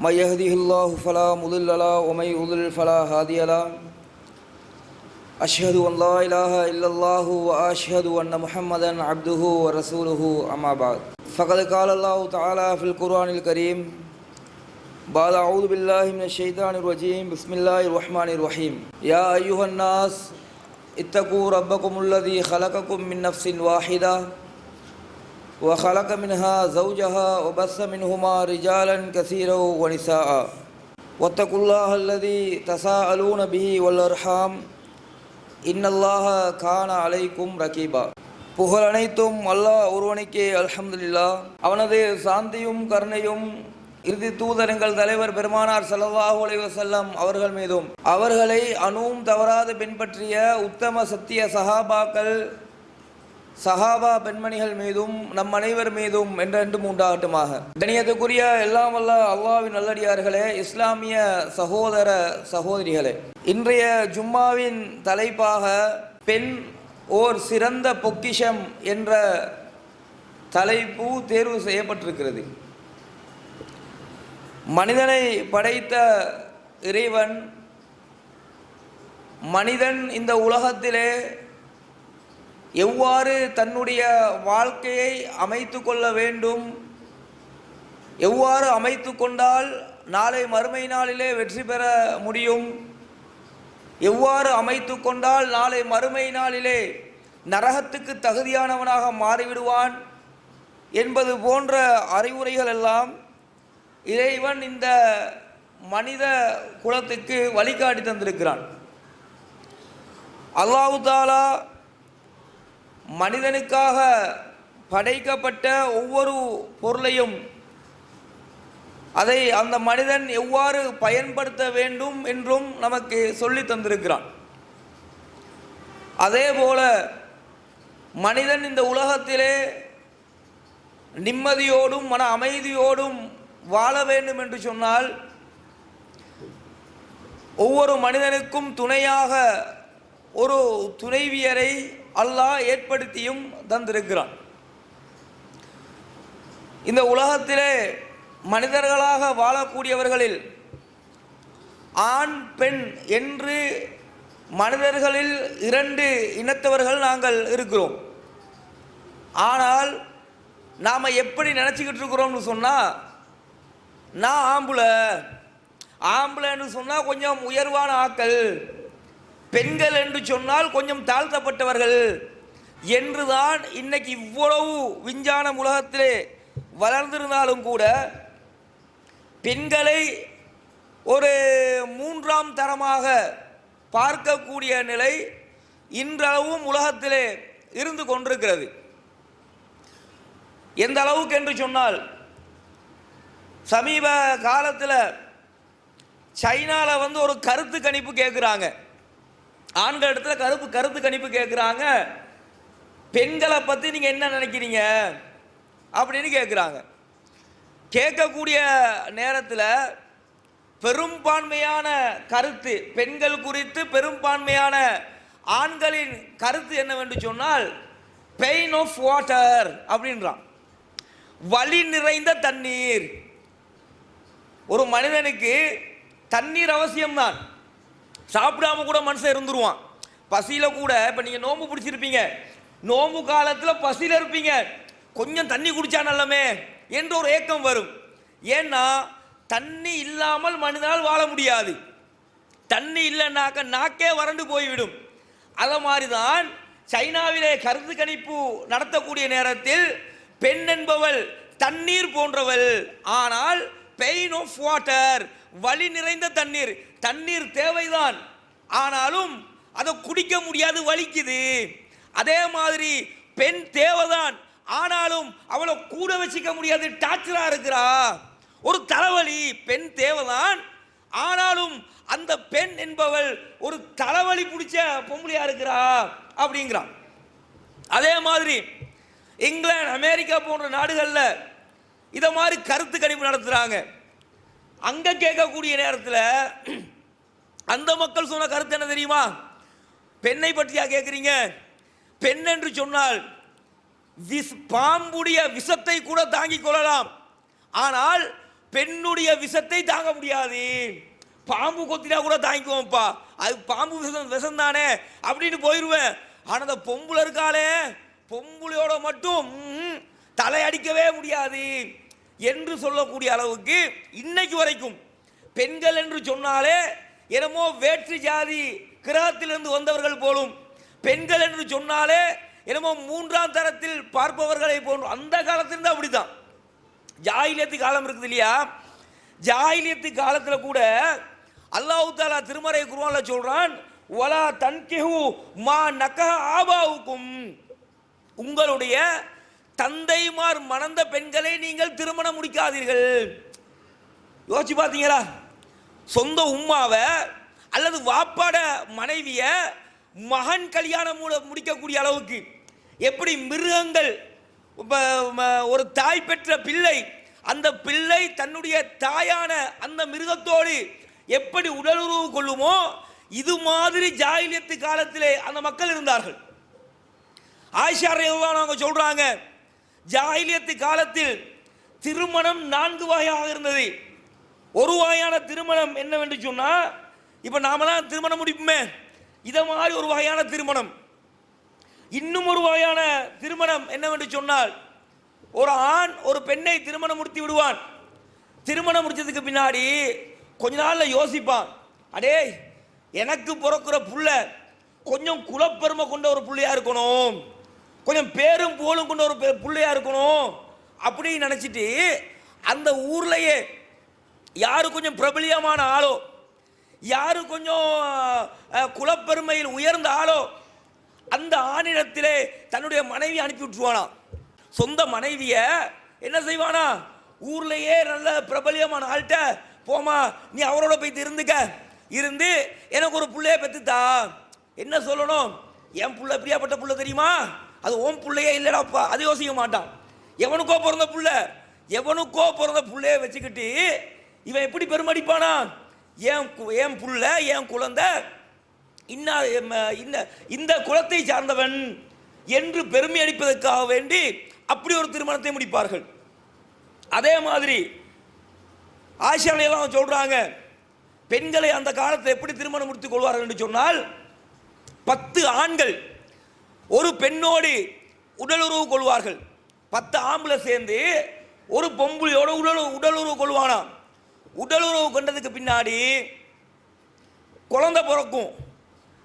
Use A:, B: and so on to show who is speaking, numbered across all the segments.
A: من يهده الله فلا مضل له ومن يضلل فلا هادي له. أشهد أن لا إله إلا الله وأشهد أن محمدا عبده ورسوله أما بعد. فقد قال الله تعالى في القرآن الكريم بعد أعوذ بالله من الشيطان الرجيم بسم الله الرحمن الرحيم. يا أيها الناس اتقوا ربكم الذي خلقكم من نفس واحدة وخلق منها زوجها وبث منهما رجالا كثيرا ونساء واتقوا الله الذي تساءلون به والأرحام إن الله كان عليكم رقيبا புகழ் அனைத்தும் அல்லாஹ் ஒருவனுக்கே அல்ஹம்துலில்லாஹ் அவனது சாந்தியும் கருணையும் இறுதி தூதரங்கள் தலைவர் பெருமானார் ஸல்லல்லாஹு அலைஹி வஸல்லம் அவர்கள் மீதும் அவர்களை அணுவும் தவறாது பின்பற்றிய உத்தம சத்திய சஹாபாக்கள் சஹாபா பெண்மணிகள் மீதும் நம் அனைவர் மீதும் என்றென்றும் உண்டாகட்டுமாக. கணியத்துக்குரிய எல்லாம் வல்ல அல்லாவின் நல்லடியார்களே இஸ்லாமிய சகோதர சகோதரிகளே. இன்றைய ஜும்மாவின் தலைப்பாக பெண் ஓர் சிறந்த பொக்கிஷம் என்ற தலைப்பு தேர்வு செய்யப்பட்டிருக்கிறது. மனிதனை படைத்த இறைவன் மனிதன் இந்த உலகத்திலே எவ்வாறு தன்னுடைய வாழ்க்கையை அமைத்து கொள்ள வேண்டும்? எவ்வாறு அமைத்து கொண்டால் நாளை மறுமை நாளிலே வெற்றி பெற முடியும்? எவ்வாறு அமைத்து கொண்டால் நாளை மறுமை நாளிலே நரகத்துக்கு தகுதியானவனாக மாறிவிடுவான் என்பது போன்ற அறிவுரைகள் எல்லாம் இறைவன் இந்த மனித குலத்துக்கு வழிகாட்டி தந்திருக்கிறான். அல்லாஹு தாலா மனிதனுக்காக படைக்கப்பட்ட ஒவ்வொரு பொருளையும் அதை அந்த மனிதன் எவ்வாறு பயன்படுத்த வேண்டும் என்றும் நமக்கு சொல்லி தந்திருக்கிறான். அதே போல மனிதன் இந்த உலகத்திலே நிம்மதியோடும் மன அமைதியோடும் வாழ வேண்டும் என்று சொன்னால் ஒவ்வொரு மனிதனுக்கும் துணையாக ஒரு துணைவியரை அல்லாஹ் ஏற்படுத்தியும் தந்திருக்கிறான். இந்த உலகத்திலே மனிதர்களாக வாழக்கூடியவர்களில் ஆண் பெண் என்று மனிதர்களில் இரண்டு இனத்தவர்கள் நாங்கள் இருக்கிறோம். ஆனால் நாம் எப்படி நினச்சிக்கிட்டு இருக்கிறோம்னு சொன்னால் நான் ஆம்புல. ஆம்பளைன்னு சொன்னால் கொஞ்சம் உயர்வான ஆக்கள் பெண்கள் என்று சொன்னால் கொஞ்சம் தாழ்த்தப்பட்டவர்கள். என்றுதான் இன்னைக்கு இவ்வளவு விஞ்ஞான உலகத்திலே வளர்ந்திருந்தாலும் கூட பெண்களை ஒரு மூன்றாம் தரமாக பார்க்கக்கூடிய நிலை இன்றளவும் உலகத்திலே இருந்து கொண்டிருக்கிறது. எந்த அளவுக்கு என்று சொன்னால் சமீப காலத்தில் சைனாவில் வந்து ஒரு கருத்து கணிப்பு கேட்குறாங்க ஆண்கள் இடத்துல கருப்பு கருத்து கணிப்பு கேட்குறாங்க பெண்களை பற்றி நீங்கள் என்ன நினைக்கிறீங்க? அப்படின்னு கேட்குறாங்க கேட்கக்கூடிய நேரத்தில் பெரும்பான்மையான கருத்து பெண்கள் குறித்து பெரும்பான்மையான ஆண்களின் கருத்து என்னவென்று சொன்னால் பெயின் ஆஃப் வாட்டர் அப்படின்றான். வலி நிறைந்த தண்ணீர். ஒரு மனிதனுக்கு தண்ணீர் அவசியம்தான். சாப்பிடாம கூட மனுஷன் இருந்துருவான். பசியில் கூட இப்போ நீங்கள் நோம்பு பிடிச்சிருப்பீங்க. நோம்பு காலத்தில் பசியில் இருப்பீங்க. கொஞ்சம் தண்ணி குடித்தா நல்லமே என்ற ஒரு ஏக்கம் வரும். ஏன்னா தண்ணி இல்லாமல் மனிதனால் வாழ முடியாது. தண்ணி இல்லைனாக்க நாக்கே வறண்டு போய்விடும். அதை மாதிரி தான் சைனாவிலே கருத்து கணிப்பு நடத்தக்கூடிய நேரத்தில் பெண் என்பவள் தண்ணீர் போன்றவள். ஆனால் பெயின் ஆஃப் வாட்டர் வலி நிறைந்த தண்ணீர். தண்ணீர் தேவைதான். ஆனாலும் அதை குடிக்க முடியாது வலிக்குது. அதே மாதிரி பெண் தேவைதான். ஆனாலும் அவளை கூட வச்சுக்க முடியாது டார்ச்சரா இருக்கிறா. ஒரு தலைவலி பெண் தேவைதான். ஆனாலும் அந்த பெண் என்பவள் ஒரு தலைவலி பிடிச்ச பொம்பளையா இருக்கிறா அப்படிங்கிறான் அதே மாதிரி இங்கிலாந்து அமெரிக்கா போன்ற நாடுகளில் இதை மாதிரி கருத்து கணிப்பு நடத்துகிறாங்க அங்கே கேட்கக்கூடிய நேரத்தில் அந்த மக்கள் சொன்ன கருத்து என்ன தெரியுமா? பெண்ணை பற்றியா கேட்குறீங்க பெண் என்று சொன்னால் விஸ் பாம்புடைய விஷத்தை கூட தாங்கிக் கொள்ளலாம். ஆனால் பெண்ணுடைய விஷத்தை தாங்க முடியாது. பாம்பு கொத்தினா கூட தாங்கிக்குவோம்ப்பா. அது பாம்பு விஷம் விஷம் தானே அப்படின்னு போயிடுவேன் ஆனால் அந்த பொம்புல இருக்காளே. பொம்புளையோட மட்டும் தலையடிக்கவே முடியாது என்று சொல்லக்கூடிய அளவுக்கு இன்னைக்கு வரைக்கும் பெண்கள் என்று சொன்னாலே என்னமோ வேற்று ஜாதி கிரகத்திலிருந்து வந்தவர்கள் போலும் பெண்கள் என்று சொன்னாலே என்னமோ மூன்றாம் தரத்தில் பார்ப்பவர்களை போன்ற அந்த காலத்திலிருந்து அப்படிதான். ஜாயிலியத்து காலம் இருக்குது இல்லையா? ஜாயிலியத்து காலத்தில் கூட அல்லாஹு தாலா திருமறை குருவான்ல சொல்றான் ஒலா தன்கிஹு மா நக ஆபாவுக்கும். உங்களுடைய தந்தைமார் மணந்த பெண்களை நீங்கள் திருமணம் முடிக்காதீர்கள். யோசிச்சு பார்த்தீங்களா? சொந்த உம்மாவை அல்லது வாப்பாட மனைவிய மகன் கல்யாணம் மூலம் முடிக்கக்கூடிய அளவுக்கு எப்படி மிருகங்கள் ஒரு தாய் பெற்ற பிள்ளை அந்த பிள்ளை தன்னுடைய தாயான அந்த மிருகத்தோடு எப்படி உடலுறவு கொள்ளுமோ இது மாதிரி ஜாயிலியத்து காலத்திலே அந்த மக்கள் இருந்தார்கள். ஆயிஷா அவங்க சொல்றாங்க ஜாயிலியத்து காலத்தில் திருமணம் நான்கு வகையாக இருந்தது. ஒரு வகையான திருமணம் என்னவென்று சொன்னால் இப்போ நாமெல்லாம் திருமணம் முடிப்போமே. இதை மாதிரி ஒரு வகையான திருமணம். இன்னும் ஒரு வகையான திருமணம் என்னவென்று சொன்னால் ஒரு ஆண் ஒரு பெண்ணை திருமணம் முடித்து விடுவான். திருமணம் முடித்ததுக்கு பின்னாடி கொஞ்ச நாளில் யோசிப்பான். அடே எனக்கு பிறக்கிற புள்ள கொஞ்சம் குலப்பெருமை கொண்ட ஒரு பிள்ளையாக இருக்கணும். கொஞ்சம் பேரும் புகழும் கொண்ட ஒரு பெ- இருக்கணும் அப்படின்னு நினச்சிட்டு அந்த ஊர்லேயே யார் கொஞ்சம் பிரபலியமான ஆளோ யாரு கொஞ்சம் குலப்பெருமையில் உயர்ந்த ஆளோ அந்த ஆணிடத்திலே தன்னுடைய மனைவி அனுப்பி விட்டுருவானா? சொந்த மனைவியை என்ன செய்வானா? ஊர்லேயே நல்ல பிரபலியமான ஆள்கிட்ட போமா நீ அவரோட போய் இருந்துக்க. இருந்து எனக்கு ஒரு பிள்ளைய பெற்றுத்தா என்ன சொல்லணும்? என் புள்ள பிரியாப்பட்ட புள்ள தெரியுமா? அது ஓம் பிள்ளையே இல்லைடாப்பா. அது யோசிக்க மாட்டான். எவனுக்கோ பிறந்த புள்ள எவனுக்கோ பிறந்த புள்ளைய வச்சுக்கிட்டு இவன் எப்படி பெருமடிப்பானா? ஏன் கு- என் புள்ள ஏன் குழந்தை இன்னா இன்ன இந்த குலத்தை சார்ந்தவன் என்று பெருமை அடிப்பதற்காக வேண்டி அப்படி ஒரு திருமணத்தை முடிப்பார்கள். அதே மாதிரி ஆசியாலையெல்லாம் சொல்கிறாங்க பெண்களை அந்த காலத்தில் எப்படி திருமணம் முடித்துக் கொள்வார்கள் என்று சொன்னால் பத்து ஆண்கள் ஒரு பெண்ணோடு உடலுறவு கொள்வார்கள். பத்து ஆம்பளை சேர்ந்து ஒரு பொம்பளையோட உடல் உடலுறவு கொள்வானாம். உடலுறவு கொண்டதுக்கு பின்னாடி குழந்தை பிறக்கும்.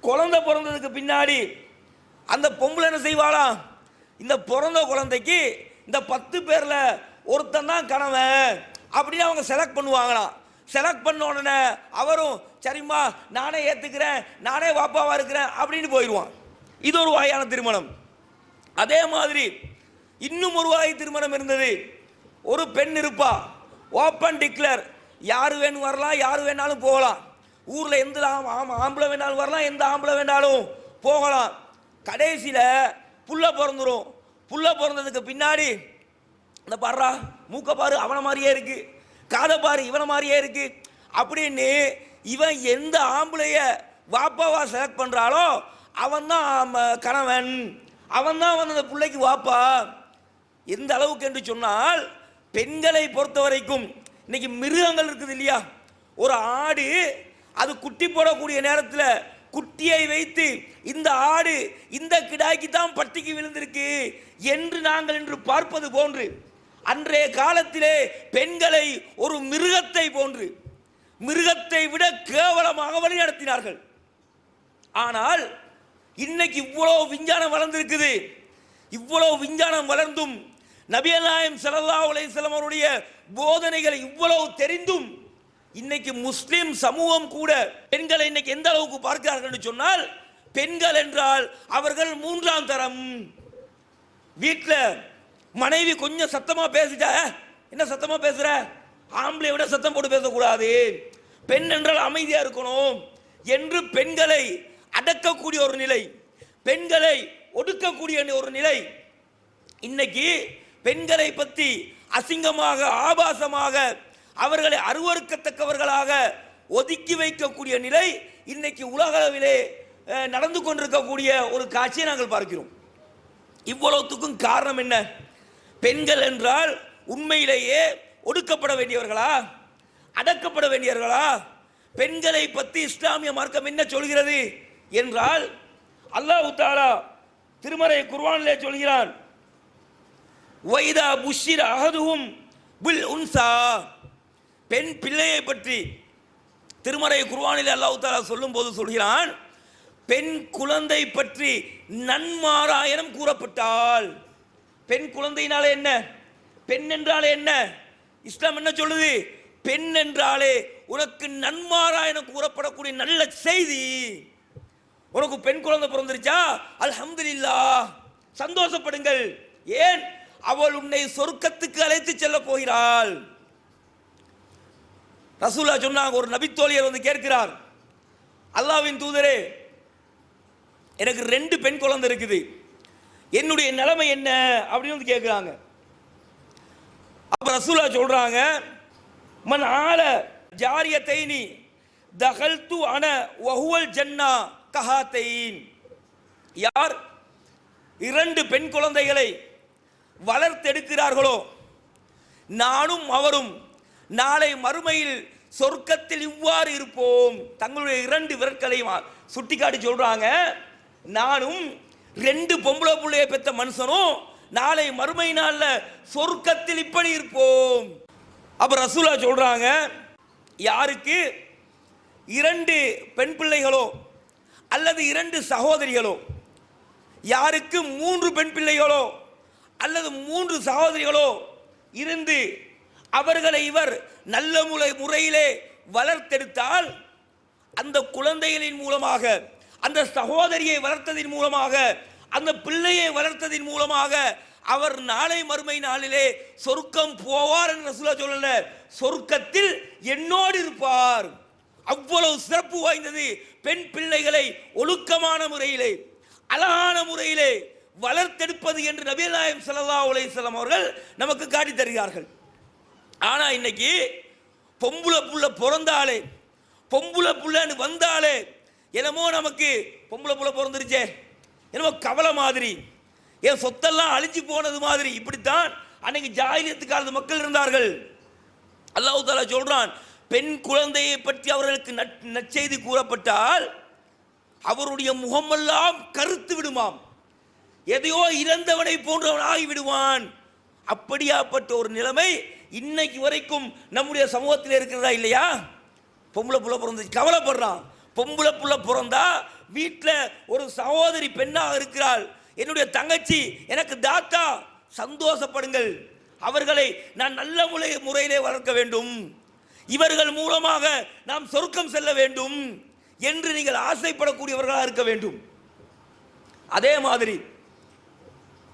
A: குழந்தை பிறந்ததுக்கு பின்னாடி அந்த பொம்பளை என்ன செய்வாளாம் இந்த பிறந்த குழந்தைக்கு இந்த பத்து பேரில் ஒருத்தன் தான் கணவன் அப்படின்னு அவங்க செலக்ட் பண்ணுவாங்களாம். செலக்ட் பண்ண உடனே அவரும் சரிம்மா நானே ஏற்றுக்கிறேன் நானே வாப்பாவாக இருக்கிறேன் அப்படின்னு போயிடுவான் இது ஒரு வகையான திருமணம் அதே மாதிரி இன்னும் ஒரு வகை திருமணம் இருந்தது ஒரு பெண் இருப்பா ஓப்பன் டிக்ளர் யார் வேணும் வரலாம் யார் வேணாலும் போகலாம் ஊரில் எந்த ஆம்- ஆம்பளை வேணாலும் வரலாம் எந்த ஆம்பளை வேணாலும் போகலாம் கடைசியில் புள்ள பிறந்துரும் புள்ள பிறந்ததுக்கு பின்னாடி இந்த பாடுறா மூக்க பாரு அவனை மாதிரியே இருக்கு காதை பாரு இவனை மாதிரியே இருக்குது அப்படின்னு இவன் எந்த ஆம்பளைய வாப்பாவா செலக்ட் பண்ணுறாலோ அவன் தான் கணவன். அவன் தான் வந்து அந்த பிள்ளைக்கு வாப்பா. எந்த அளவுக்கு என்று சொன்னால் பெண்களை பொறுத்த வரைக்கும் இன்னைக்கு மிருகங்கள் இருக்குது இல்லையா? ஒரு ஆடு அது குட்டி போடக்கூடிய நேரத்தில் குட்டியை வைத்து இந்த ஆடு இந்த கிடாய்க்கு தான் பட்டிக்கு விழுந்திருக்கு என்று நாங்கள் இன்று பார்ப்பது போன்று அன்றைய காலத்திலே பெண்களை ஒரு மிருகத்தை போன்று மிருகத்தை விட கேவலமாக வழி நடத்தினார்கள் ஆனால் இன்னைக்கு இவ்வளோ விஞ்ஞானம் வளர்ந்துருக்குது. இவ்வளோ விஞ்ஞானம் வளர்ந்தும் நபியநாயம் சல்லா ஸல்லல்லாஹு அவருடைய போதனைகளை இவ்வளவு தெரிந்தும் இன்னைக்கு முஸ்லிம் சமூகம் கூட பெண்களை இன்னைக்கு எந்த அளவுக்கு பார்க்கிறார்கள் என்று சொன்னால் பெண்கள் என்றால் அவர்கள் மூன்றாம் தரம். வீட்டில் மனைவி கொஞ்சம் சத்தமாக பேசிட்டா என்ன சத்தமாக பேசுகிற ஆம்பளை விட சத்தம் போட்டு பேசக்கூடாது. பெண் என்றால் அமைதியாக இருக்கணும். என்று பெண்களை அடக்கக்கூடிய ஒரு நிலை. பெண்களை ஒடுக்கக்கூடிய ஒரு நிலை. இன்னைக்கு பெண்களை பற்றி அசிங்கமாக ஆபாசமாக அவர்களை அருவறுக்கத்தக்கவர்களாக ஒதுக்கி வைக்கக்கூடிய நிலை இன்னைக்கு உலகளவிலே நடந்து கொண்டிருக்கக்கூடிய ஒரு காட்சியை நாங்கள் பார்க்கிறோம். இவ்வளவுத்துக்கும் காரணம் என்ன? பெண்கள் என்றால் உண்மையிலேயே ஒடுக்கப்பட வேண்டியவர்களா? அடக்கப்பட வேண்டியவர்களா? பெண்களை பற்றி இஸ்லாமிய மார்க்கம் என்ன சொல்கிறது? என்றால் அல்லாஹு தாலா திருமறை குர்வானிலே சொல்கிறான் வைதா புஷிர அகதுவும் பில் உன்சா. பெண் பிள்ளையை பற்றி திருமறை குர்வானில் அல்லாஹு தாலா சொல்லும்போது சொல்கிறான் பெண் குழந்தை பற்றி நன்மாராயணம் கூறப்பட்டால். பெண் குழந்தையினாலே என்ன? பெண் என்றாலே என்ன? இஸ்லாம் என்ன சொல்லுது? பெண் என்றாலே உனக்கு நன்மாராயணம் கூறப்படக்கூடிய நல்ல செய்தி. உனக்கு பெண் குழந்தை பிறந்துருச்சா? அல்ஹம்துலில்லாஹ் சந்தோஷப்படுங்கள். ஏன்? அவள் உன்னை சொர்க்கத்துக்கு அழைத்து செல்ல போகிறாள். ரசூலா சொன்னாங்க ஒரு நபித்தோழியர் வந்து கேட்கிறார். அல்லாவின் தூதரே எனக்கு ரெண்டு பெண் குழந்தை இருக்குது. என்னுடைய நிலைமை என்ன? அப்படின்னு வந்து கேட்குறாங்க. அப்போ ரசூலா சொல்கிறாங்க மன் ஆல ஜாரியத்தைனி தகல்து அன ஒஹுவல் ஜன்னா. கஹாத்தையின். யார்? இரண்டு பெண் குழந்தைகளை வளர்த்தெடுக்கிறார்களோ நானும் அவரும் நாளை மறுமையில் சொர்க்கத்தில் இவ்வாறு இருப்போம். தங்களுடைய இரண்டு விரற்களையும் சுட்டிக்காட்டி சொல்றாங்க நானும் ரெண்டு பொம்பளை பிள்ளைய பெத்த மனுஷனும் நாளை மறுமை நாளில் சொர்க்கத்தில் இப்படி இருப்போம். அப்ப ரசூலா சொல்றாங்க யாருக்கு? இரண்டு பெண் பிள்ளைகளோ அல்லது இரண்டு சகோதரிகளோ? யாருக்கு மூன்று பெண் பிள்ளைகளோ? அல்லது மூன்று சகோதரிகளோ? இருந்து அவர்களை இவர் நல்ல முறை முறையிலே வளர்த்தெடுத்தால் அந்த குழந்தைகளின் மூலமாக அந்த சகோதரியை வளர்த்ததின் மூலமாக அந்த பிள்ளையை வளர்த்ததின் மூலமாக அவர் நாளை மறுமை நாளிலே சொர்க்கம் போவார் என்று சொல்ல சொல்லல சொர்க்கத்தில் என்னோடு இருப்பார். அவ்வளவு சிறப்பு வாய்ந்தது பெண் பிள்ளைகளை ஒழுக்கமான முறையிலே அழகான முறையிலே வளர்த்தெடுப்பது என்று நபிகள் நாயம் ஸல்லல்லாஹு அலைஹி அவர்கள் நமக்கு காட்டித் தருகிறார்கள். ஆனால் இன்னைக்கு பொம்புல புள்ள பிறந்தாலே பொம்புல புள்ளன்னு வந்தாலே என்னமோ நமக்கு பொம்பளை புள்ள பிறந்துருச்சே என்னமோ கவலை மாதிரி என் சொத்தெல்லாம் அழிஞ்சு போனது மாதிரி இப்படித்தான் அன்னைக்கு ஜாகிலியத்து காலத்து மக்கள் இருந்தார்கள். அல்லாஹு தாலா சொல்றான் பெண் குழந்தையை பற்றி அவர்களுக்கு நற்செய்தி கூறப்பட்டால் அவருடைய முகமெல்லாம் கருத்து விடுமாம். எதையோ இறந்தவனை போன்றவன் ஆகிவிடுவான் அப்படியாப்பட்ட ஒரு நிலைமை இன்னைக்கு வரைக்கும் நம்முடைய சமூகத்தில் இருக்கிறதா இல்லையா? பொம்பளை புள்ள பிறந்து கவலைப்படுறான். பொம்பளை புள்ள பிறந்தா வீட்டில் ஒரு சகோதரி பெண்ணாக இருக்கிறாள். என்னுடைய தங்கச்சி எனக்கு தாத்தா சந்தோஷப்படுங்கள். அவர்களை நான் நல்ல முறை முறையிலே வளர்க்க வேண்டும். இவர்கள் மூலமாக நாம் சொர்க்கம் செல்ல வேண்டும் என்று நீங்கள் ஆசைப்படக்கூடியவர்களாக இருக்க வேண்டும். அதே மாதிரி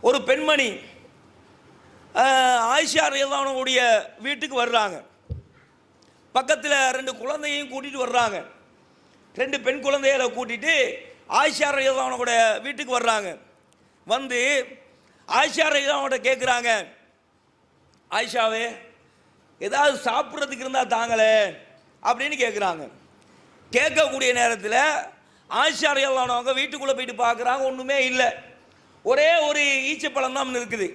A: ஒரு பெண்மணி ஆயிஷா ரலியல்லாஹுடைய வீட்டுக்கு வர்றாங்க. பக்கத்தில் ரெண்டு குழந்தையையும் கூட்டிட்டு வர்றாங்க. ரெண்டு பெண் குழந்தைகளை கூட்டிட்டு ஆயிஷா ரலியல்லாஹுடைய வீட்டுக்கு வர்றாங்க. வந்து ஆயிஷா ரலியல்லாஹுட கேட்குறாங்க ஆயிஷாவே ஏதாவது சாப்பிட்றதுக்கு இருந்தால் தாங்களே அப்படின்னு கேட்குறாங்க கேட்கக்கூடிய நேரத்தில் ஆயிஷா வீட்டுக்குள்ளே போயிட்டு பார்க்குறாங்க ஒன்றுமே இல்லை. ஒரே ஒரு ஈச்சப்பழம் தான் இருக்குது.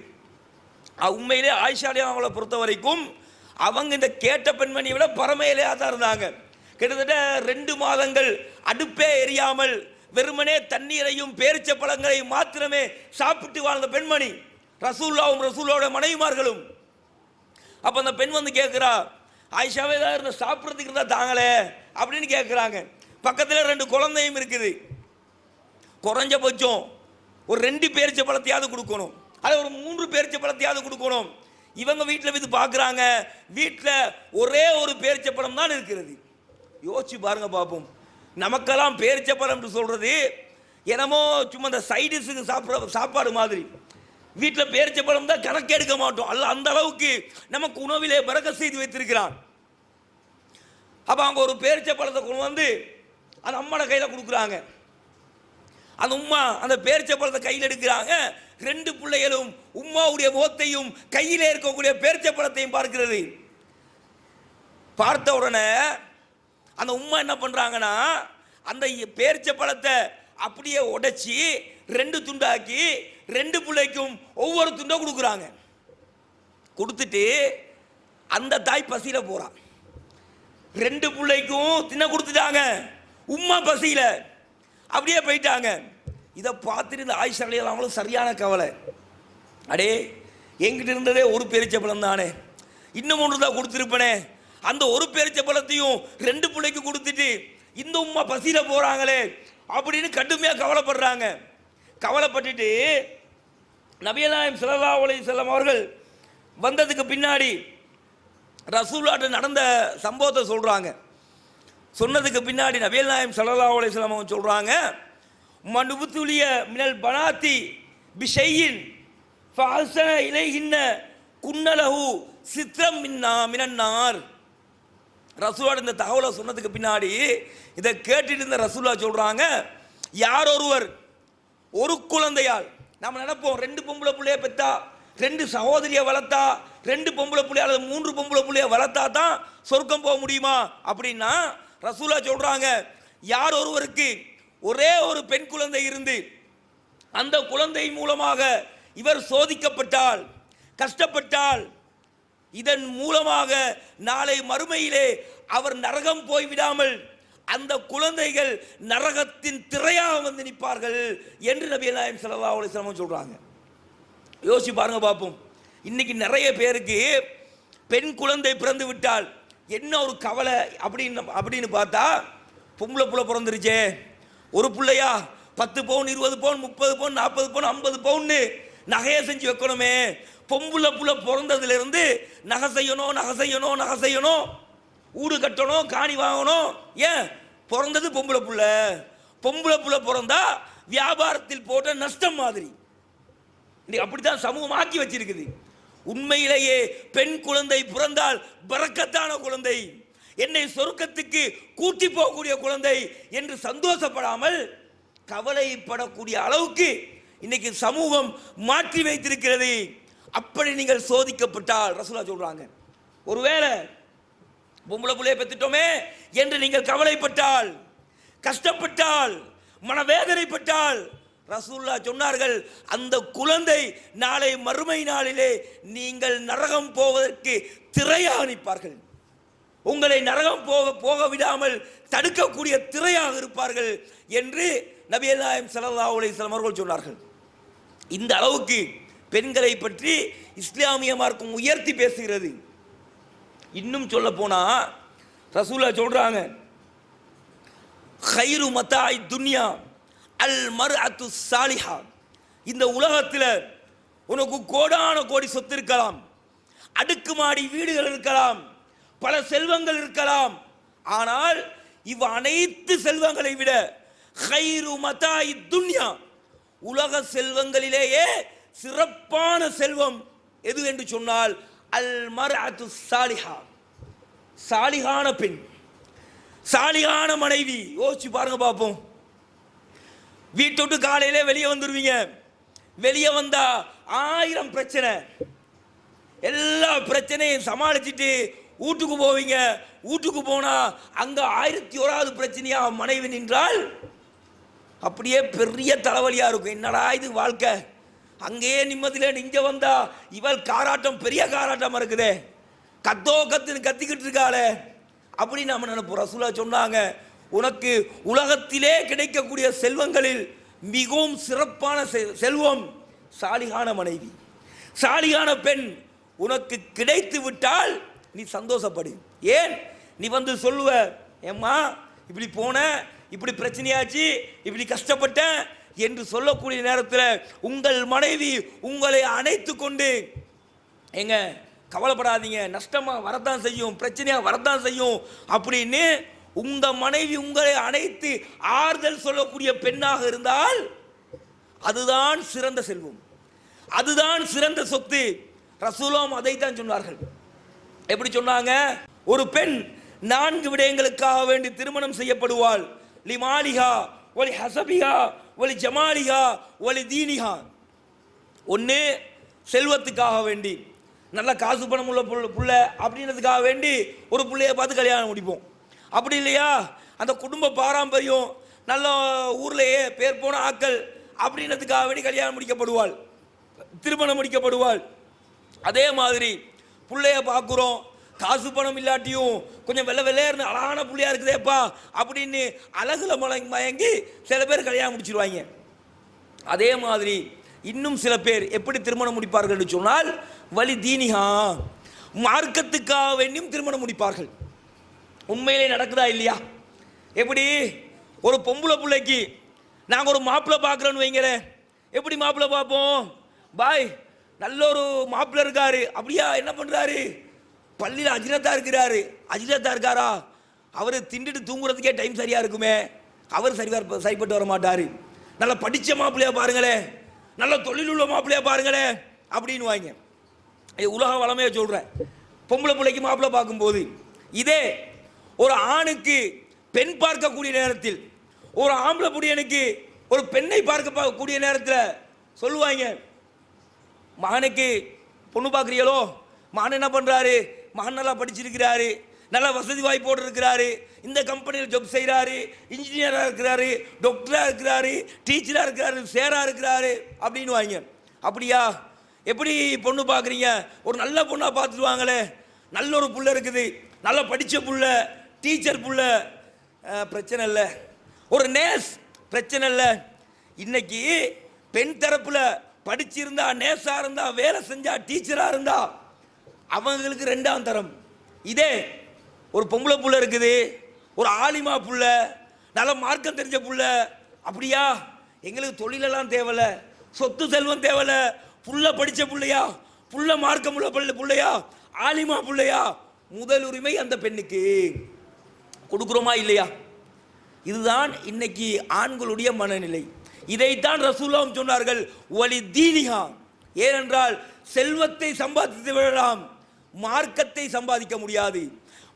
A: உண்மையிலே ஆயிஷாலே அவங்கள பொறுத்த வரைக்கும் அவங்க இந்த கேட்ட பெண்மணியை விட பரமையிலேயே தான் இருந்தாங்க. கிட்டத்தட்ட ரெண்டு மாதங்கள் அடுப்பே எரியாமல் வெறுமனே தண்ணீரையும் பேரிச்ச பழங்களையும் மாத்திரமே சாப்பிட்டு வாழ்ந்த பெண்மணி. ரசூல்லாவும் ரசூலோட மனைவிமார்களும் அப்போ அந்த பெண் வந்து கேட்குறா ஆயிஷாவே ஏதாவது இருந்தால் சாப்பிட்றதுக்கு இருந்தால் தாங்களே அப்படின்னு கேட்குறாங்க பக்கத்தில் ரெண்டு குழந்தையும் இருக்குது. குறைஞ்சபட்சம் ஒரு ரெண்டு பேரிச்ச பழத்தையாவது கொடுக்கணும். அது ஒரு மூன்று பேரிச்ச பழத்தையாவது கொடுக்கணும். இவங்க வீட்டில் வந்து பார்க்குறாங்க வீட்டில் ஒரே ஒரு பேரிச்ச பழம் தான் இருக்கிறது. யோசிச்சு பாருங்க பார்ப்போம் நமக்கெல்லாம் பேரிச்ச பழம்னு சொல்கிறது என்னமோ சும்மா இந்த சைடிஸுக்கு சாப்பிட்ற சாப்பாடு மாதிரி. வீட்டில் பேரிச்ச பழம் தான் கணக்கு எடுக்க மாட்டோம். அல்ல அந்த அளவுக்கு நமக்கு உணவிலே பறக்க செய்து வைத்திருக்கிறான். அப்போ அவங்க ஒரு பேரிச்சை பழத்தை கொண்டு வந்து அந்த அம்மாவோட கையில் கொடுக்குறாங்க. அந்த உம்மா அந்த பேரிச்சை பழத்தை கையில் எடுக்கிறாங்க. ரெண்டு பிள்ளைகளும் உம்மாவுடைய முகத்தையும் கையிலே இருக்கக்கூடிய பேரிச்ச பழத்தையும் பார்க்கிறது. பார்த்த உடனே அந்த உம்மா என்ன பண்ணுறாங்கன்னா அந்த பேரிச்ச பழத்தை அப்படியே உடைச்சி ரெண்டு துண்டாக்கி ரெண்டு பிள்ளைக்கும் ஒவ்வொரு துண்டை கொடுக்குறாங்க. கொடுத்துட்டு அந்த தாய் பசியில் போகிறான் ரெண்டு பிள்ளைக்கும் தின்ன கொடுத்துட்டாங்க. உம்மா பசியில். அப்படியே போயிட்டாங்க. இதை பார்த்துட்டு இந்த ஆயிஷா அலையால் அவங்களும் சரியான கவலை. அடே எங்கிட்ட இருந்ததே ஒரு பேரிச்சப்பழம் தானே. இன்னும் ஒன்று தான் கொடுத்துருப்பனே. அந்த ஒரு பேரிச்சப்பழத்தையும் ரெண்டு பிள்ளைக்கு கொடுத்துட்டு இந்த உம்மா பசியில் போகிறாங்களே அப்படின்னு கடுமையாக கவலைப்படுறாங்க. கவலைப்பட்டுட்டு நபியநாயம் ஸல்லல்லாஹு அலைஹி செல்லம் அவர்கள் வந்ததுக்கு பின்னாடி ரசூலாட்ட நடந்த சம்பவத்தை சொல்கிறாங்க சொன்னதுக்கு பின்னாடி நபியல் நாயம் ஸல்லல்லாஹு அலைஹி வஸல்லம் அவங்க சொல்கிறாங்க மனுபுத்துலிய மினல் பனாத்தி பிஷையின் ஃபால்சன இலைகின்ன குன்னலகு சித்திரம் மின்னா மினன்னார் ரசூலோட இந்த தகவலை சொன்னதுக்கு பின்னாடி இதை கேட்டுட்டு இருந்த ரசூலா சொல்கிறாங்க யார் ஒருவர் ஒரு குழந்தையால் நம்ம நினைப்போம் ரெண்டு பொம்பளை பிள்ளைய பெற்றா ரெண்டு சகோதரியை வளர்த்தா ரெண்டு பொம்பளை பிள்ளைய அல்லது மூன்று பொம்பளை பிள்ளைய வளர்த்தா தான் சொர்க்கம் போக முடியுமா? அப்படின்னா ரசூலா சொல்கிறாங்க யார் ஒருவருக்கு ஒரே ஒரு பெண் குழந்தை இருந்து அந்த குழந்தை மூலமாக இவர் சோதிக்கப்பட்டால் கஷ்டப்பட்டால் இதன் மூலமாக நாளை மறுமையிலே அவர் நரகம் போய்விடாமல் அந்த குழந்தைகள் நரகத்தின் திரையாக வந்து நிற்பார்கள் என்று நபி நாயம் ஸல்லல்லாஹு அலைஹி சொல்கிறாங்க சொல்றாங்க. யோசிச்சு பாருங்க பார்ப்போம் இன்னைக்கு நிறைய பேருக்கு பெண் குழந்தை பிறந்து விட்டால் என்ன ஒரு கவலை அப்படின்னு அப்படின்னு பார்த்தா பொம்பளை புள்ள பிறந்துருச்சே. ஒரு பிள்ளையா பத்து பவுன் இருபது பவுன் முப்பது பவுன் நாற்பது பவுன் ஐம்பது பவுன்னு நகையை செஞ்சு வைக்கணுமே. பொம்பளை புள்ள பிறந்ததுலேருந்து நகை செய்யணும் நகை செய்யணும் நகை செய்யணும். ஊடு கட்டணும் காணி வாங்கணும். ஏன்? பிறந்தது பொம்பளை புள்ள. பொம்பளை புள்ள பிறந்தா வியாபாரத்தில் போட்ட நஷ்டம் மாதிரி. இன்னைக்கு அப்படித்தான் சமூகம் ஆக்கி வச்சிருக்குது. உண்மையிலேயே பெண் குழந்தை பிறந்தால் பறக்கத்தான குழந்தை. என்னை சொர்க்கத்துக்கு கூட்டி போகக்கூடிய குழந்தை என்று சந்தோஷப்படாமல் கவலைப்படக்கூடிய அளவுக்கு இன்னைக்கு சமூகம் மாற்றி வைத்திருக்கிறது. அப்படி நீங்கள் சோதிக்கப்பட்டால் ரசூலா சொல்றாங்க. ஒருவேளை பொம்பளை பிள்ளைய பெற்றுட்டோமே என்று நீங்கள் கவலைப்பட்டால் கஷ்டப்பட்டால் மனவேதனைப்பட்டால் ரசூல்லா சொன்னார்கள் அந்த குழந்தை நாளை மறுமை நாளிலே நீங்கள் நரகம் போவதற்கு திரையாக நிற்பார்கள் உங்களை நரகம் போக போக விடாமல் தடுக்கக்கூடிய திரையாக இருப்பார்கள் என்று நபியல் நாயம் ஸல்லல்லாஹு அலைஹி அவர்கள் சொன்னார்கள். இந்த அளவுக்கு பெண்களை பற்றி இஸ்லாமிய மார்க்கம் உயர்த்தி பேசுகிறது. இன்னும் சொல்ல போனால் ரசூலா சொல்கிறாங்க ஹைரு மத்தாய் துன்யா அல் மறு அத்து சாலிஹா. இந்த உலகத்தில் உனக்கு கோடான கோடி சொத்து இருக்கலாம் அடுக்குமாடி வீடுகள் இருக்கலாம் பல செல்வங்கள் இருக்கலாம். ஆனால் இவ் அனைத்து செல்வங்களை விட ஹைரு மதாய் துன்யா உலக செல்வங்களிலேயே சிறப்பான செல்வம் எது என்று சொன்னால் அல் மர் அத்து சாலிஹா. சாலிகான பெண் சாலிகான மனைவி. யோசிச்சு பாருங்க பார்ப்போம் வீட்டை விட்டு காலையில வெளியே வந்துருவீங்க. வெளியே வந்தா ஆயிரம் பிரச்சனை. எல்லா பிரச்சனையும் சமாளிச்சுட்டு வீட்டுக்கு போவீங்க. வீட்டுக்கு போனா அங்க ஆயிரத்தி ஓராவது பிரச்சனையா மனைவி நின்றால் அப்படியே பெரிய தலைவலியா இருக்கும். என்னடா இது வாழ்க்கை? அங்கேயே நிம்மதியில் இங்க வந்தா இவள் காராட்டம் பெரிய காராட்டமாக இருக்குதே. கத்தோ கத்துன்னு கத்திக்கிட்டு இருக்காளே. அப்படின்னு நம்ம நினைப்போம்? ரசூலா சொன்னாங்க உனக்கு உலகத்திலே கிடைக்கக்கூடிய செல்வங்களில் மிகவும் சிறப்பான செ- செல்வம் சாலிகான மனைவி. சாலிகான பெண் உனக்கு கிடைத்து விட்டால் நீ சந்தோஷப்படு. ஏன்? நீ வந்து சொல்லுவ ஏம்மா இப்படி போன இப்படி பிரச்சனையாச்சு இப்படி கஷ்டப்பட்டேன் என்று சொல்லக்கூடிய நேரத்தில் உங்கள் மனைவி உங்களை அணைத்து கொண்டு ஏங்க கவலைப்படாதீங்க. நஷ்டமாக வரத்தான் செய்யும் பிரச்சனையாக வரத்தான் செய்யும் அப்படின்னு உங்கள் மனைவி உங்களை அனைத்து ஆறுதல் சொல்லக்கூடிய பெண்ணாக இருந்தால் அதுதான் சிறந்த செல்வம். அதுதான் சிறந்த சொத்து. ரசூலும் அதைத்தான் சொன்னார்கள். எப்படி சொன்னாங்க? ஒரு பெண் நான்கு விடயங்களுக்காக வேண்டி திருமணம் செய்யப்படுவாள். லிமாலிகா ஒலி ஹசபிகா ஒலி ஜமாலிகா ஒலி தீனிகா ஒன்று செல்வத்துக்காக வேண்டி. நல்ல காசு பணம் உள்ள புள்ள பிள்ளை அப்படின்றதுக்காக வேண்டி ஒரு பிள்ளைய பார்த்து கல்யாணம் முடிப்போம். அப்படி இல்லையா? அந்த குடும்ப பாரம்பரியம் நல்ல ஊர்லேயே பேர் போன ஆக்கள் அப்படின்றதுக்காக வேண்டி கல்யாணம் முடிக்கப்படுவாள். திருமணம் முடிக்கப்படுவாள். அதே மாதிரி பிள்ளைய பார்க்குறோம். காசு பணம் இல்லாட்டியும் கொஞ்சம் வெள்ளை வெள்ளையர்னு அழகான புள்ளையா இருக்குதேப்பா அப்படின்னு அழகுல மயங்கி சில பேர் கல்யாணம் முடிச்சிருவாங்க. அதே மாதிரி இன்னும் சில பேர் எப்படி திருமணம் முடிப்பார்கள் என்று சொன்னால் வலி தீனிகா மார்க்கத்துக்காக வேண்டியும் திருமணம் முடிப்பார்கள். உண்மையிலே நடக்குதா இல்லையா? எப்படி? ஒரு பொம்பளை பிள்ளைக்கு நாங்கள் ஒரு மாப்பிள்ளை பார்க்குறோன்னு வைங்களேன். எப்படி மாப்பிள்ளை பார்ப்போம்? பாய் நல்ல ஒரு மாப்பிள்ளை இருக்காரு. அப்படியா? என்ன பண்ணுறாரு பள்ளியில் அஜினத்தா இருக்கிறாரு. அஜினத்தா இருக்காரா? அவர் திண்டுட்டு தூங்குறதுக்கே டைம் சரியாக இருக்குமே. அவர் சரி வர சரிப்பட்டு வர மாட்டார். நல்லா படித்த மாப்பிள்ளையா பாருங்களேன். நல்ல தொழில் உள்ள மாப்பிள்ளையா பாருங்களேன் அப்படின்னு வாங்க இது உலக வளமையை சொல்கிறேன் பொம்பளை பிள்ளைக்கு மாப்பிள்ளை பார்க்கும்போது இதே ஒரு ஆணுக்கு பெண் பார்க்கக்கூடிய நேரத்தில் ஒரு ஆம்பளை புடியனுக்கு ஒரு பெண்ணை பார்க்க பார்க்கக்கூடிய கூடிய நேரத்தில் சொல்லுவாங்க மகனுக்கு பொண்ணு பார்க்குறீங்களோ? மகன் என்ன பண்ணுறாரு மகன் நல்லா படிச்சிருக்கிறாரு. நல்ல வசதி வாய்ப்போடு இருக்கிறாரு. இந்த கம்பெனியில் ஜாப் செய்கிறாரு இன்ஜினியராக இருக்கிறாரு டாக்டராக இருக்கிறாரு டீச்சராக இருக்கிறாரு சேராக இருக்கிறாரு அப்படின்னு வாங்க. அப்படியா? எப்படி பொண்ணு பார்க்குறீங்க ஒரு நல்ல பொண்ணாக பார்த்துட்டு வாங்களே நல்ல ஒரு புள்ள இருக்குது. நல்லா படித்த புள்ள டீச்சர் புள்ள. பிரச்சனை இல்லை. ஒரு நேஸ் பிரச்சனை இல்லை. இன்னைக்கு பெண் தரப்பில் படிச்சிருந்தா நேஸாக இருந்தால் வேலை செஞ்சால் டீச்சராக இருந்தால் அவங்களுக்கு ரெண்டாம் தரம். இதே ஒரு பொம்பளை புள்ள இருக்குது ஒரு ஆலிமா புள்ள நல்ல மார்க்கம் தெரிஞ்ச புள்ள. அப்படியா? எங்களுக்கு தொழிலெல்லாம் தேவையில்ல சொத்து செல்வம் தேவையில்ல புள்ள படித்த பிள்ளையா? புள்ள மார்க்கம் உள்ள பிள்ளை பிள்ளையா? ஆலிமா பிள்ளையா? முதல் உரிமை அந்த பெண்ணுக்கு. கொடுக்குறோமா இல்லையா? இதுதான் இன்னைக்கு ஆண்களுடைய மனநிலை. இதைத்தான் ரசூலாம் சொன்னார்கள் ஒலி தீனிகா ஏனென்றால் செல்வத்தை சம்பாதித்து விடலாம் மார்க்கத்தை சம்பாதிக்க முடியாது.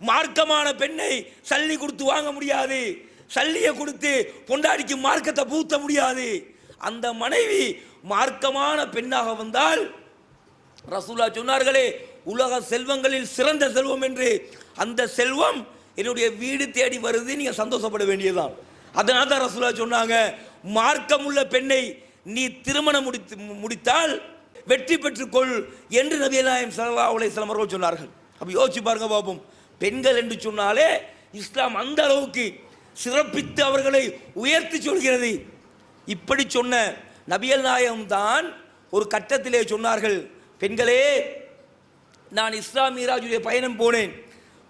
A: மார்க்கமான பெண்ணை சல்லி கொடுத்து வாங்க முடியாது. சல்லியை கொடுத்து பொண்டாடிக்கு மார்க்கத்தை பூத்த முடியாது. அந்த மனைவி மார்க்கமான பெண்ணாக வந்தால் ரசூலா சொன்னார்களே உலக செல்வங்களில் சிறந்த செல்வம் என்று. அந்த செல்வம் என்னுடைய வீடு தேடி வருது நீங்கள் சந்தோஷப்பட வேண்டியதுதான். அதனால தான் ரசூலா சொன்னாங்க மார்க்கமுள்ள பெண்ணை நீ திருமணம் முடித்து முடித்தால் வெற்றி பெற்றுக்கொள் என்று நபியலாயம் சல்லா அலைஹிஸ்ஸலாம் சிலமர்கள் சொன்னார்கள். அப்போ யோசிச்சு பாருங்க பாப்போம். பெண்கள் என்று சொன்னாலே இஸ்லாம் அந்த அளவுக்கு சிறப்பித்து அவர்களை உயர்த்தி சொல்கிறது. இப்படி சொன்ன நபியல் நாயகம் தான் ஒரு கட்டத்திலே சொன்னார்கள் பெண்களே நான் இஸ்லாம் மீராஜுடைய பயணம் போனேன்.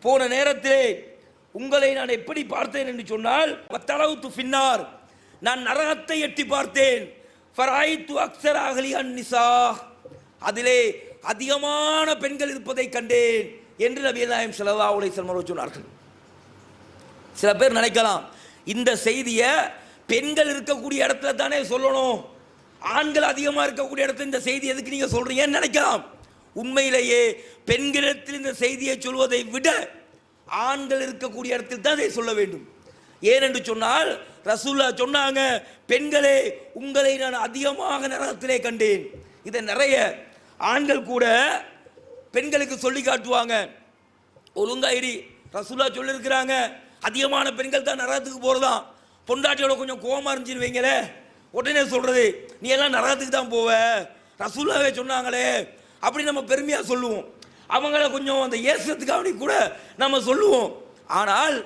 A: போன நேரத்திலே உங்களை நான் எப்படி பார்த்தேன்? என்று சொன்னால் பத்தளவுத்து பின்னார் நான் நரகத்தை எட்டி பார்த்தேன். ஃபராயித்து அக்ஸர் அகலி நிசா அதிலே அதிகமான பெண்கள் இருப்பதை கண்டேன். என்று நபிநாயம் செலவா உலை அவர்கள் சொன்னார்கள். சில பேர் நினைக்கலாம் இந்த செய்தியை பெண்கள் இருக்கக்கூடிய இடத்துல தானே சொல்லணும். ஆண்கள் அதிகமாக இருக்கக்கூடிய இடத்துல இந்த செய்தி எதுக்கு நீங்கள் சொல்கிறீங்கன்னு நினைக்கலாம். உண்மையிலேயே பெண்களிடத்தில் இந்த செய்தியை சொல்வதை விட ஆண்கள் இருக்கக்கூடிய இடத்தில் தான் இதை சொல்ல வேண்டும். ஏனென்று சொன்னால் ரசூல்லா சொன்னாங்க பெண்களே உங்களை நான் அதிகமாக நரகத்திலே கண்டேன். இதை நிறைய ஆண்கள் கூட பெண்களுக்கு சொல்லி காட்டுவாங்க. ஒழுங்காயிரி ரசூலா சொல்லியிருக்கிறாங்க அதிகமான பெண்கள் தான் நரகத்துக்கு போகிறதாம் பொண்டாட்டியோட கொஞ்சம் கோபமாக இருந்துச்சுன்னு வைங்களே. உடனே சொல்கிறது நீ எல்லாம் நரகத்துக்கு தான் போவ. ரசூலாவே சொன்னாங்களே. அப்படி நம்ம பெருமையாக சொல்லுவோம். அவங்கள கொஞ்சம் அந்த ஏசத்துக்காக கூட நம்ம சொல்லுவோம். ஆனால்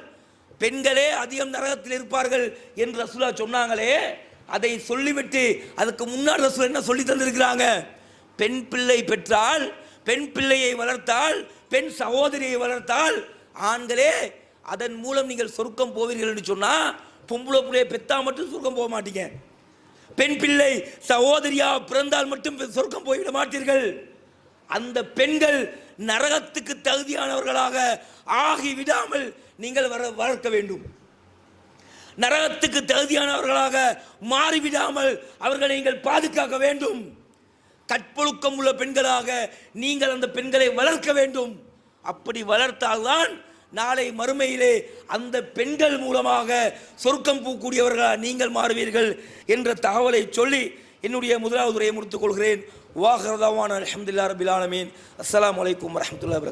A: பெண்களே அதிகம் நரகத்தில் இருப்பார்கள் என்று ரசூலா சொன்னாங்களே. அதை சொல்லிவிட்டு அதுக்கு முன்னாடி ரசூலா என்ன சொல்லி தந்திருக்கிறாங்க? பெண் பிள்ளை பெற்றால் பெண் பிள்ளையை வளர்த்தால் பெண் சகோதரியை வளர்த்தால் ஆண்களே அதன் மூலம் நீங்கள் சொர்க்கம் போவீர்கள் என்று சொன்னால் பொம்பளை பிள்ளையை பெத்தா மட்டும் சொர்க்கம் போக மாட்டீங்க. பெண் பிள்ளை சகோதரியா பிறந்தால் மட்டும் சொர்க்கம் போய்விட மாட்டீர்கள். அந்த பெண்கள் நரகத்துக்கு தகுதியானவர்களாக ஆகி விடாமல் நீங்கள் வர வளர்க்க வேண்டும். நரகத்துக்கு தகுதியானவர்களாக மாறிவிடாமல் அவர்களை நீங்கள் பாதுகாக்க வேண்டும். கற்பொழுக்கம் உள்ள பெண்களாக நீங்கள் அந்த பெண்களை வளர்க்க வேண்டும். அப்படி வளர்த்தால்தான் நாளை மறுமையிலே அந்த பெண்கள் மூலமாக சொர்க்கம் பூக்கூடியவர்களாக நீங்கள் மாறுவீர்கள் என்ற தகவலை சொல்லி என்னுடைய முதலாவது உரையை முடித்துக் கொள்கிறேன். வாஹரதாவான அலமதுல்லா ரபில் ஆலமீன். அஸ்ஸலாமு அலைக்கும் வரஹ்மத்துல்லாஹி